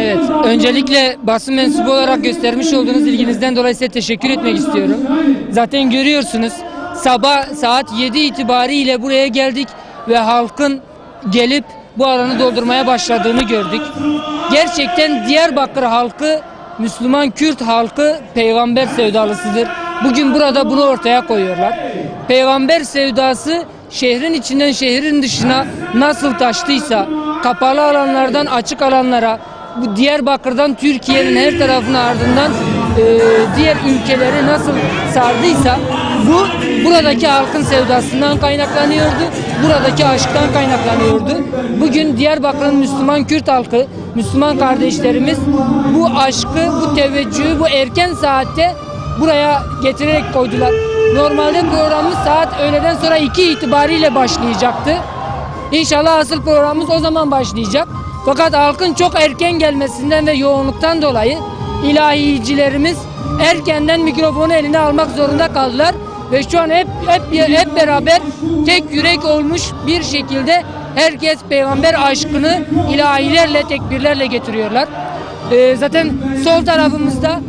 Evet, öncelikle basın mensubu olarak göstermiş olduğunuz ilginizden dolayı size teşekkür etmek istiyorum. Zaten görüyorsunuz sabah saat 7 itibariyle buraya geldik ve halkın gelip bu alanı doldurmaya başladığını gördük. Gerçekten Diyarbakır halkı, Müslüman Kürt halkı peygamber sevdalısıdır. Bugün burada bunu ortaya koyuyorlar. Peygamber sevdası şehrin içinden şehrin dışına nasıl taştıysa, kapalı alanlardan açık alanlara, bu Diyarbakır'dan Türkiye'nin her tarafına ardından e, diğer ülkeleri nasıl sardıysa bu buradaki halkın sevdasından kaynaklanıyordu. Buradaki aşktan kaynaklanıyordu. Bugün Diyarbakır'ın Müslüman Kürt halkı, Müslüman kardeşlerimiz bu aşkı, bu teveccühü bu erken saatte buraya getirerek koydular. Normalde programımız saat öğleden sonra 2 itibariyle başlayacaktı. İnşallah asıl programımız o zaman başlayacak. Fakat halkın çok erken gelmesinden ve yoğunluktan dolayı ilahiyicilerimiz erkenden mikrofonu eline almak zorunda kaldılar ve şu an hep hep hep beraber tek yürek olmuş bir şekilde herkes peygamber aşkını ilahilerle tekbirlerle getiriyorlar. Ee, zaten sol tarafımızda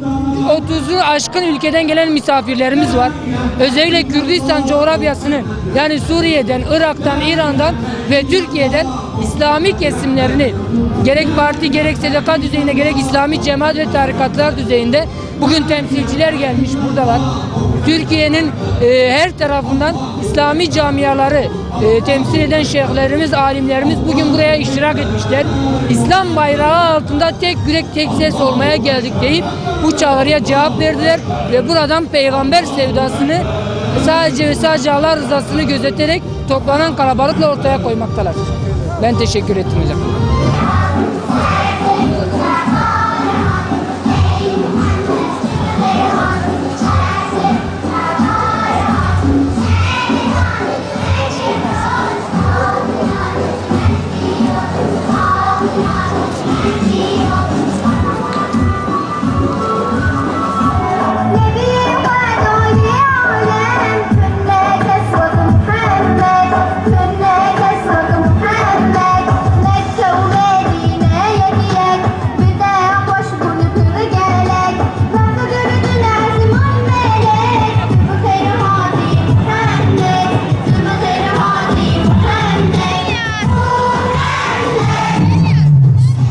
30'u aşkın ülkeden gelen misafirlerimiz var. Özellikle Kürdistan coğrafyasını yani Suriye'den, Irak'tan, İran'dan ve Türkiye'den İslami kesimlerini gerek parti gerek SDK düzeyinde gerek İslami cemaat ve tarikatlar düzeyinde bugün temsilciler gelmiş buradalar. Türkiye'nin e, her tarafından İslami camiaları e, temsil eden şeyhlerimiz, alimlerimiz bugün buraya iştirak etmişler. İslam bayrağı altında tek yürek tek ses olmaya geldik deyip bu çağrıya cevap verdiler ve buradan peygamber sevdasını sadece ve sadece Allah rızasını gözeterek toplanan kalabalıkla ortaya koymaktalar. Ben teşekkür ettim hocam.